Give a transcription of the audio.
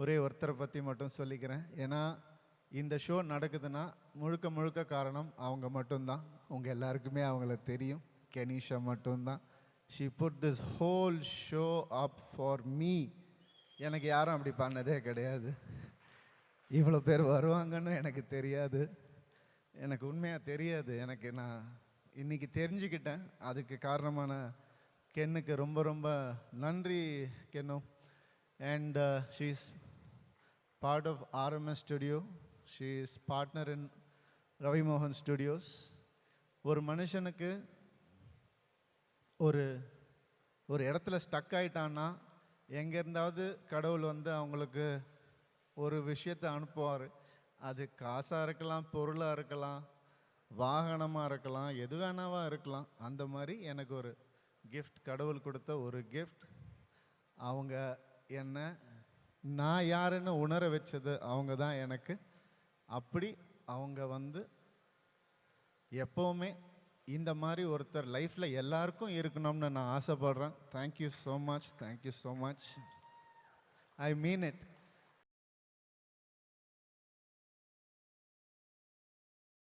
ஒரே ஒருத்தரை பற்றி மட்டும் சொல்லிக்கிறேன். ஏன்னா இந்த ஷோ நடக்குதுன்னா முழுக்க முழுக்க காரணம் அவங்க மட்டும்தான். உங்கள் எல்லாருக்குமே அவங்கள தெரியும். கெனிஷா மட்டும்தான். She put this whole show up for me எனக்கு யாரும் அப்படி பண்ணதே கிடையாது. இவ்வளோ பேர் வருவாங்கன்னு எனக்கு தெரியாது. எனக்கு உண்மையாக தெரியாது. எனக்கு நான் இன்னைக்கு தெரிஞ்சுக்கிட்டேன். அதுக்கு காரணமான கென்னுக்கு ரொம்ப ரொம்ப நன்றி கென்னும் and she's uh, part of RMS Studio. She is partner in Ravi Mohan Studios. ஒரு மனுஷனுக்கு ஒரு ஒரு இடத்துல ஸ்டக் ஆயிட்டான்னா எங்கேருந்தாவது கடவுள் வந்து அவங்களுக்கு ஒரு விஷயத்தை அனுப்புவார் அது காசாக இருக்கலாம் பொருளாக இருக்கலாம் வாகனமாக இருக்கலாம் எது வேணாவாக இருக்கலாம் அந்த மாதிரி எனக்கு ஒரு கிஃப்ட் கடவுள் கொடுத்த ஒரு கிஃப்ட் அவங்க என்ன நான் யாருன்னு உணர வச்சது அவங்க தான் எனக்கு. அப்படி அவங்க வந்து எப்போவுமே இந்த மாதிரி ஒருத்தர் லைஃப்பில் எல்லாருக்கும் இருக்கணும்னு நான் ஆசைப்படுறேன். Thank you so much thank you so much I mean it